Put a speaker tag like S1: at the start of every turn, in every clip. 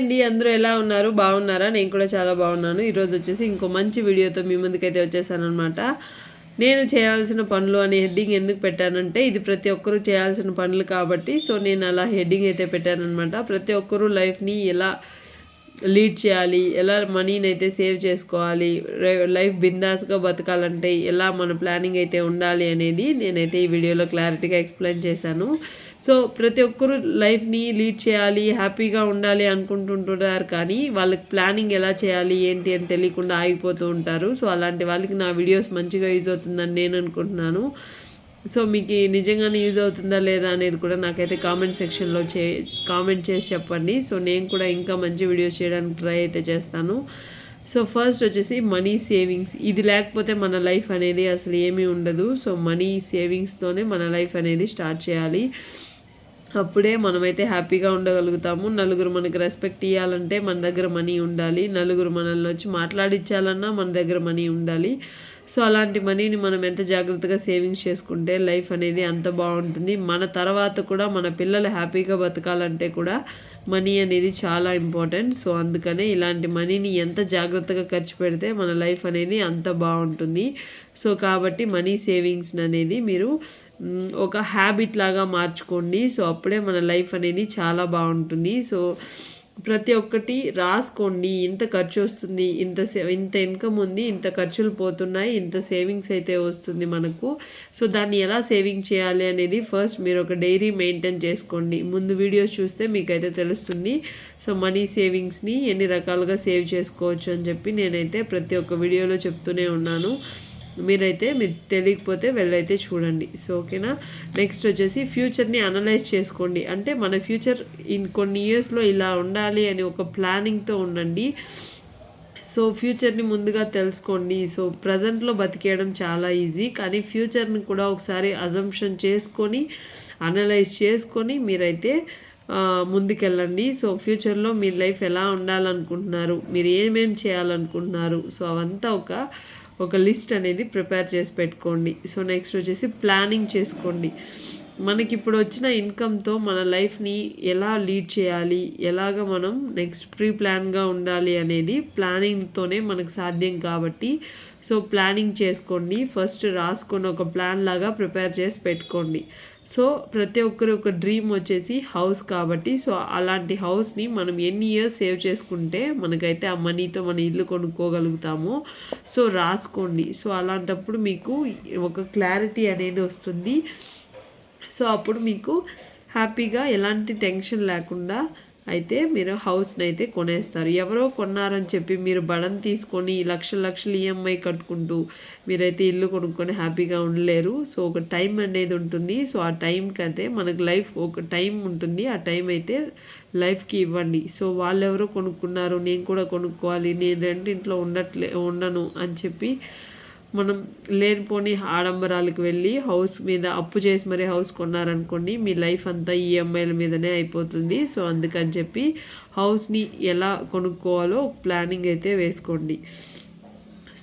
S1: అండి అందరూ ఎలా ఉన్నారు? బాగున్నారా? నేను కూడా చాలా బాగున్నాను. ఈరోజు వచ్చేసి ఇంకో మంచి వీడియోతో మీ ముందుకైతే వచ్చేసాను అనమాట నేను చేయాల్సిన పనులు అనే హెడ్డింగ్ ఎందుకు పెట్టానంటే ఇది ప్రతి ఒక్కరూ చేయాల్సిన పనులు కాబట్టి సో నేను అలా హెడ్డింగ్ అయితే పెట్టానమాట ప్రతి ఒక్కరూ లైఫ్ని ఎలా లీడ్ చేయాలి ఎలా మనీని అయితే సేవ్ చేసుకోవాలి లైఫ్ బిందాస్గా బతకాలంటే ఎలా మన ప్లానింగ్ అయితే ఉండాలి అనేది నేనైతే ఈ వీడియోలో క్లారిటీగా ఎక్స్ప్లెయిన్ చేశాను. సో ప్రతి ఒక్కరు లైఫ్ని లీడ్ చేయాలి హ్యాపీగా ఉండాలి అనుకుంటుంటున్నారు కానీ వాళ్ళకి ప్లానింగ్ ఎలా చేయాలి ఏంటి అని తెలియకుండా ఆగిపోతూ ఉంటారు. సో అలాంటి వాళ్ళకి నా వీడియోస్ మంచిగా యూజ్ అవుతుందని నేను అనుకుంటున్నాను. సో మీకు నిజంగానే యూజ్ అవుతుందా లేదా అనేది కూడా నాకైతే కామెంట్ సెక్షన్లో చే కామెంట్ చేసి చెప్పండి. సో నేను కూడా ఇంకా మంచి వీడియోస్ చేయడానికి ట్రై అయితే చేస్తాను. సో ఫస్ట్ వచ్చేసి మనీ సేవింగ్స్ ఇది లేకపోతే మన లైఫ్ అనేది అసలు ఏమీ ఉండదు. సో మనీ సేవింగ్స్తోనే మన లైఫ్ అనేది స్టార్ట్ చేయాలి. అప్పుడే మనమైతే హ్యాపీగా ఉండగలుగుతాము. నలుగురు మనకి రెస్పెక్ట్ ఇవ్వాలంటే మన దగ్గర మనీ ఉండాలి. నలుగురు మనల్ని వచ్చి మాట్లాడించాలన్నా మన దగ్గర మనీ ఉండాలి. సో అలాంటి మనీని మనం ఎంత జాగ్రత్తగా సేవింగ్స్ చేసుకుంటే లైఫ్ అనేది అంత బాగుంటుంది. మన తర్వాత కూడా మన పిల్లలు హ్యాపీగా బతకాలంటే కూడా మనీ అనేది చాలా ఇంపార్టెంట్. సో అందుకనే ఇలాంటి మనీని ఎంత జాగ్రత్తగా ఖర్చు పెడితే మన లైఫ్ అనేది అంత బాగుంటుంది. సో కాబట్టి మనీ సేవింగ్స్ అనేది మీరు ఒక హ్యాబిట్ లాగా మార్చుకోండి. సో అప్పుడే మన లైఫ్ అనేది చాలా బాగుంటుంది. సో ప్రతి ఒక్కటి రాసుకోండి. ఇంత ఖర్చు వస్తుంది ఇంత సే ఇంత ఇన్కమ్ ఉంది ఇంత ఖర్చులు పోతున్నాయి ఇంత సేవింగ్స్ అయితే వస్తుంది మనకు. సో దాన్ని ఎలా సేవింగ్ చేయాలి అనేది ఫస్ట్ మీరు ఒక డైరీ మెయింటైన్ చేసుకోండి. ముందు వీడియోస్ చూస్తే మీకైతే తెలుస్తుంది. సో మనీ సేవింగ్స్ని ఎన్ని రకాలుగా సేవ్ చేసుకోవచ్చు అని చెప్పి నేనైతే ప్రతి ఒక్క వీడియోలో చెప్తూనే ఉన్నాను. మీరైతే మీరు తెలియకపోతే వెళ్ళైతే చూడండి. సో ఓకేనా? నెక్స్ట్ వచ్చేసి ఫ్యూచర్ని అనలైజ్ చేసుకోండి. అంటే మన ఫ్యూచర్ ఇన్ కొన్ని ఇయర్స్లో ఇలా ఉండాలి అని ఒక ప్లానింగ్తో ఉండండి. సో ఫ్యూచర్ని ముందుగా తెలుసుకోండి. సో ప్రజెంట్లో బతికేయడం చాలా ఈజీ కానీ ఫ్యూచర్ని కూడా ఒకసారి అజంప్షన్ చేసుకొని అనలైజ్ చేసుకొని మీరైతే ముందుకెళ్ళండి. సో ఫ్యూచర్లో మీ లైఫ్ ఎలా ఉండాలనుకుంటున్నారు? మీరు ఏమేమి చేయాలనుకుంటున్నారు? సో అవంతా ఒక ఒక లిస్ట్ అనేది ప్రిపేర్ చేసి పెట్టుకోండి. సో నెక్స్ట్ వచ్చేసి ప్లానింగ్ చేసుకోండి. మనకి ఇప్పుడు వచ్చిన ఇన్కమ్తో మన లైఫ్ని ఎలా లీడ్ చేయాలి? ఎలాగ మనం నెక్స్ట్ ప్రీ ప్లాన్గా ఉండాలి అనేది ప్లానింగ్తోనే మనకు సాధ్యం కాబట్టి సో ప్లానింగ్ చేసుకోండి. ఫస్ట్ రాసుకొని ఒక ప్లాన్ లాగా ప్రిపేర్ చేసి పెట్టుకోండి. సో ప్రతి ఒక్కరి ఒక డ్రీమ్ వచ్చేసి హౌస్ కాబట్టి సో అలాంటి హౌస్ని మనం ఎన్ని ఇయర్స్ సేవ్ చేసుకుంటే మనకైతే ఆ మనీతో మన ఇల్లు కొనుక్కోగలుగుతామో. సో రాసుకోండి. సో అలాంటప్పుడు మీకు ఒక క్లారిటీ అనేది వస్తుంది. సో అప్పుడు మీకు హ్యాపీగా ఎలాంటి టెన్షన్ లేకుండా అయితే మీరు హౌస్ని అయితే కొనేస్తారు. ఎవరో కొన్నారని చెప్పి మీరు బడం తీసుకొని లక్షల లక్షలు ఈఎంఐ కట్టుకుంటూ మీరైతే ఇల్లు కొనుక్కొని హ్యాపీగా ఉండలేరు. సో ఒక టైం అనేది ఉంటుంది. సో ఆ టైంకి అయితే మనకు లైఫ్ ఒక టైం ఉంటుంది. ఆ టైం అయితే లైఫ్కి ఇవ్వండి. సో వాళ్ళు ఎవరో కొనుక్కున్నారు నేను కూడా కొనుక్కోవాలి. నేను రెండింట్లో ఉండట్లే ఉండను అని చెప్పి మనం లేనిపోని ఆడంబరాలకు వెళ్ళి హౌస్ మీద అప్పు చేసి మరీ హౌస్ కొన్నారనుకోండి మీ లైఫ్ అంతా ఈఎంఐల మీదనే అయిపోతుంది. సో అందుకని చెప్పి హౌస్ని ఎలా కొనుక్కోవాలో ప్లానింగ్ అయితే వేసుకోండి.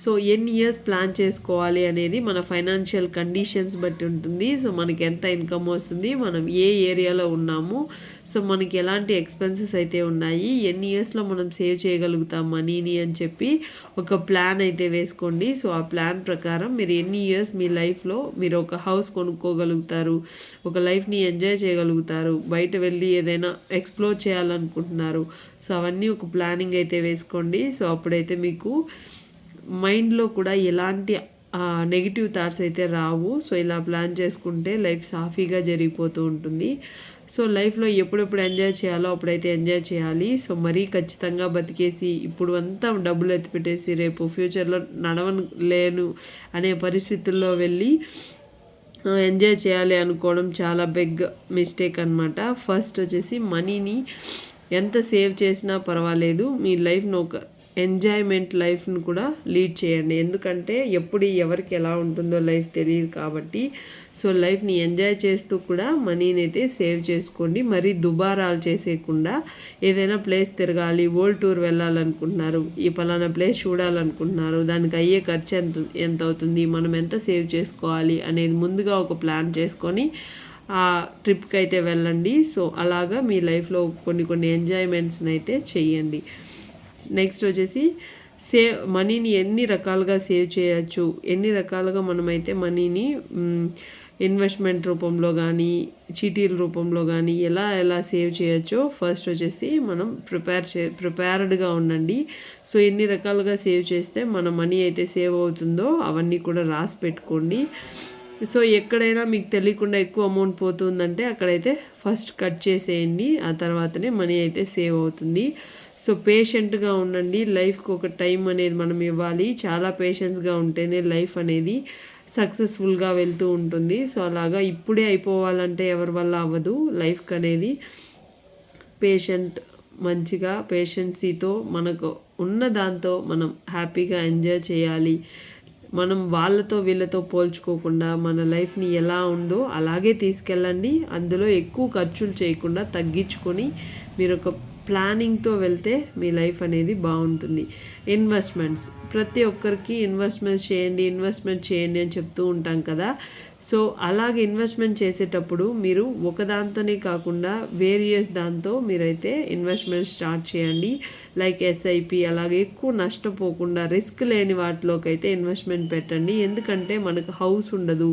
S1: సో ఎన్ని ఇయర్స్ ప్లాన్ చేసుకోవాలి అనేది మన ఫైనాన్షియల్ కండిషన్స్ బట్టి ఉంటుంది. సో మనకి ఎంత ఇన్కమ్ వస్తుంది మనం ఏ ఏరియాలో ఉన్నాము సో మనకి ఎలాంటి ఎక్స్పెన్సెస్ అయితే ఉన్నాయి ఎన్ని ఇయర్స్లో మనం సేవ్ చేయగలుగుతాం మనీని అని చెప్పి ఒక ప్లాన్ అయితే వేసుకోండి. సో ఆ ప్లాన్ ప్రకారం మీరు ఎన్ని ఇయర్స్ మీ లైఫ్లో మీరు ఒక హౌస్ కొనుక్కోగలుగుతారు ఒక లైఫ్ని ఎంజాయ్ చేయగలుగుతారు బయట వెళ్ళి ఏదైనా ఎక్స్ప్లోర్ చేయాలనుకుంటున్నారు. సో అవన్నీ ఒక ప్లానింగ్ అయితే వేసుకోండి. సో అప్పుడైతే మీకు మైండ్లో కూడా ఎలాంటి నెగిటివ్ థాట్స్ అయితే రావు. సో ఇలా ప్లాన్ చేసుకుంటే లైఫ్ సాఫీగా జరిగిపోతూ ఉంటుంది. సో లైఫ్లో ఎప్పుడెప్పుడు ఎంజాయ్ చేయాలో అప్పుడైతే ఎంజాయ్ చేయాలి. సో మరీ ఖచ్చితంగా బతికేసి ఇప్పుడు అంతా డబ్బులు ఎత్తిపెట్టేసి రేపు ఫ్యూచర్లో నడవను లేను అనే పరిస్థితుల్లో వెళ్ళి ఎంజాయ్ చేయాలి అనుకోవడం చాలా బిగ్ మిస్టేక్ అనమాట ఫస్ట్ వచ్చేసి మనీని ఎంత సేవ్ చేసినా పర్వాలేదు. మీ లైఫ్ను ఒక ఎంజాయ్మెంట్ లైఫ్ను కూడా లీడ్ చేయండి. ఎందుకంటే ఎప్పుడు ఎవరికి ఎలా ఉంటుందో లైఫ్ తెలియదు కాబట్టి. సో లైఫ్ని ఎంజాయ్ చేస్తూ కూడా మనీని అయితే సేవ్ చేసుకోండి. మరీ దుబారాలు చేసేయకుండా ఏదైనా ప్లేస్ తిరగాలి వరల్డ్ టూర్ వెళ్ళాలనుకుంటున్నారు ఈ పలానా ప్లేస్ చూడాలనుకుంటున్నారు దానికి అయ్యే ఖర్చు ఎంత ఎంత అవుతుంది మనం ఎంత సేవ్ చేసుకోవాలి అనేది ముందుగా ఒక ప్లాన్ చేసుకొని ఆ ట్రిప్కి అయితే వెళ్ళండి. సో అలాగా మీ లైఫ్లో కొన్ని కొన్ని ఎంజాయ్మెంట్స్ని అయితే చేయండి. నెక్స్ట్ వచ్చేసి సేవ్ మనీని ఎన్ని రకాలుగా సేవ్ చేయొచ్చు? ఎన్ని రకాలుగా మనమైతే మనీని ఇన్వెస్ట్మెంట్ రూపంలో కానీ చీటీల రూపంలో కానీ ఎలా ఎలా సేవ్ చేయొచ్చో ఫస్ట్ వచ్చేసి మనం ప్రిపేర్ చే ప్రిపేర్డ్గా ఉండండి. సో ఎన్ని రకాలుగా సేవ్ చేస్తే మన మనీ అయితే సేవ్ అవుతుందో అవన్నీ కూడా రాసి పెట్టుకోండి. సో ఎక్కడైనా మీకు తెలియకుండా ఎక్కువ అమౌంట్ పోతుందంటే అక్కడైతే ఫస్ట్ కట్ చేసేయండి. ఆ తర్వాతనే మనీ అయితే సేవ్ అవుతుంది. సో పేషెంట్గా ఉండండి. లైఫ్కి ఒక టైం అనేది మనం ఇవ్వాలి. చాలా పేషెన్స్గా ఉంటేనే లైఫ్ అనేది సక్సెస్ఫుల్గా వెళ్తూ ఉంటుంది. సో అలాగా ఇప్పుడే అయిపోవాలంటే ఎవరి వల్ల అవ్వదు. లైఫ్కి అనేది పేషెంట్ మంచిగా పేషెన్సీతో మనకు ఉన్న దాంతో మనం హ్యాపీగా ఎంజాయ్ చేయాలి. మనం వాళ్ళతో వీళ్ళతో పోల్చుకోకుండా మన లైఫ్ని ఎలా ఉందో అలాగే తీసుకెళ్ళండి. అందులో ఎక్కువ ఖర్చులు చేయకుండా తగ్గించుకొని మీరు ఒక ప్లానింగ్తో వెళ్తే మీ లైఫ్ అనేది బాగుంటుంది. ఇన్వెస్ట్మెంట్స్. ప్రతి ఒక్కరికి ఇన్వెస్ట్మెంట్స్ చేయండి ఇన్వెస్ట్మెంట్ చేయండి అని చెప్తూ ఉంటాం కదా. సో అలాగే ఇన్వెస్ట్మెంట్ చేసేటప్పుడు మీరు ఒకదాంతోనే కాకుండా వేరియస్ దాంతో మీరైతే ఇన్వెస్ట్మెంట్ స్టార్ట్ చేయండి. లైక్ ఎస్ఐపి అలాగే ఎక్కువ నష్టపోకుండా రిస్క్ లేని వాటిలోకి అయితే ఇన్వెస్ట్మెంట్ పెట్టండి. ఎందుకంటే మనకు హౌస్ ఉండదు.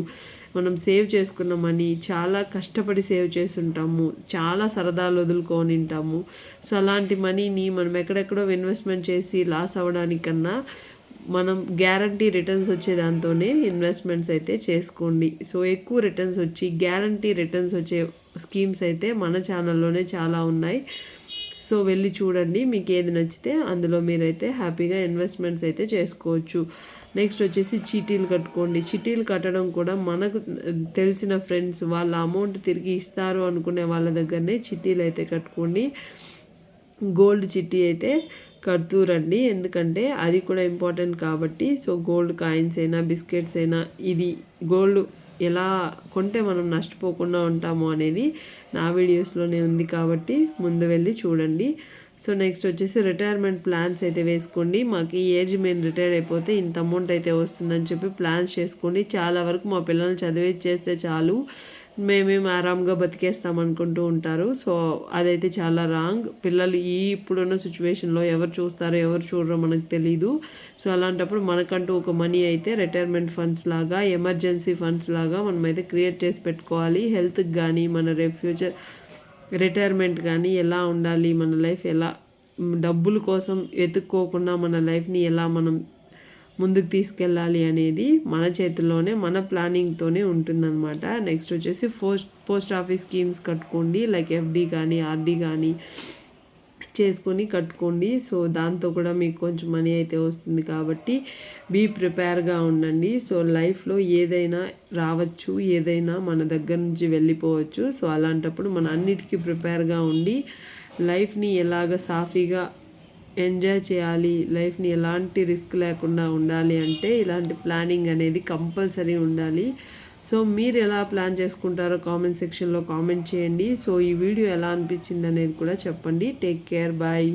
S1: మనం సేవ్ చేసుకున్న మనీ చాలా కష్టపడి సేవ్ చేస్తుంటాము. చాలా సరదాలు వదులుకొని ఉంటాము సో అలాంటి మనీని మనం ఎక్కడెక్కడో ఇన్వెస్ట్మెంట్ చేసి లాస్ అవ్వడానికన్నా మనం గ్యారంటీ రిటర్న్స్ వచ్చే దాంతోనే ఇన్వెస్ట్మెంట్స్ అయితే చేసుకోండి. సో ఎక్కువ రిటర్న్స్ వచ్చి గ్యారంటీ రిటర్న్స్ వచ్చే స్కీమ్స్ అయితే మన ఛానల్లోనే చాలా ఉన్నాయి. సో వెళ్ళి చూడండి. మీకు ఏది నచ్చితే అందులో మీరైతే హ్యాపీగా ఇన్వెస్ట్మెంట్స్ అయితే చేసుకోవచ్చు. నెక్స్ట్ వచ్చేసి చీటీలు కట్టుకోండి. చీటీలు కట్టడం కూడా మనకు తెలిసిన ఫ్రెండ్స్ వాళ్ళ అమౌంట్ తిరిగి ఇస్తారు అనుకునే వాళ్ళ దగ్గరనే చిట్టీలు అయితే కట్టుకోండి. గోల్డ్ చిట్టి అయితే కడుతూ రండి. ఎందుకంటే అది కూడా ఇంపార్టెంట్ కాబట్టి. సో గోల్డ్ కాయిన్స్ అయినా బిస్కెట్స్ అయినా ఇది గోల్డ్ ఎలా కొంటే మనం నష్టపోకుండా ఉంటాము అనేది నా వీడియోస్లోనే ఉంది కాబట్టి ముందు వెళ్ళి చూడండి. సో నెక్స్ట్ వచ్చేసి రిటైర్మెంట్ ప్లాన్స్ అయితే వేసుకోండి. మాకు ఈ ఏజ్ మేము రిటైర్ అయిపోతే ఇంత అమౌంట్ అయితే వస్తుందని చెప్పి ప్లాన్స్ చేసుకోండి. చాలా వరకు మా పిల్లల్ని చదివిచ్చేస్తే చాలు. మేమేం ఆరామ్గా బతికేస్తాం అనుకుంటూ ఉంటారు. సో అదైతే చాలా రాంగ్ పిల్లలు ఈ ఇప్పుడున్న సిచ్యువేషన్లో ఎవరు చూస్తారో ఎవరు చూడరో మనకు తెలీదు. సో అలాంటప్పుడు మనకంటూ ఒక మనీ అయితే రిటైర్మెంట్ ఫండ్స్ లాగా ఎమర్జెన్సీ ఫండ్స్ లాగా మనమైతే క్రియేట్ చేసి పెట్టుకోవాలి. హెల్త్కి కానీ మన రేపు ఫ్యూచర్ రిటైర్మెంట్ కానీ ఎలా ఉండాలి మన లైఫ్ ఎలా డబ్బుల కోసం వెతుక్కోకుండా మన లైఫ్ని ఎలా మనం ముందుకు తీసుకెళ్ళాలి అనేది మన చేతిలోనే మన ప్లానింగ్తోనే ఉంటుందన్నమాట. నెక్స్ట్ వచ్చేసి పోస్ట్ పోస్ట్ ఆఫీస్ స్కీమ్స్ కట్టుకోండి. లైక్ ఎఫ్డి కానీ ఆర్డి కానీ చేసుకొని కట్టుకోండి. సో దాంతో కూడా మీకు కొంచెం మనీ అయితే వస్తుంది కాబట్టి బీ ప్రిపేర్గా ఉండండి. సో లైఫ్లో ఏదైనా రావచ్చు ఏదైనా మన దగ్గర నుంచి వెళ్ళిపోవచ్చు. సో అలాంటప్పుడు మన అన్నిటికీ ప్రిపేర్గా ఉండి లైఫ్ని ఎలాగ సాఫీగా ఎంజాయ్ చేయాలి లైఫ్ని ఎలాంటి రిస్క్ లేకుండా ఉండాలి అంటే ఇలాంటి ప్లానింగ్ అనేది కంపల్సరీ ఉండాలి. సో మీరు ఎలా ప్లాన్ చేసుకుంటారో కామెంట్ సెక్షన్లో కామెంట్ చేయండి. సో ఈ వీడియో ఎలా అనిపించింది అనేది కూడా చెప్పండి. Take care. బాయ్.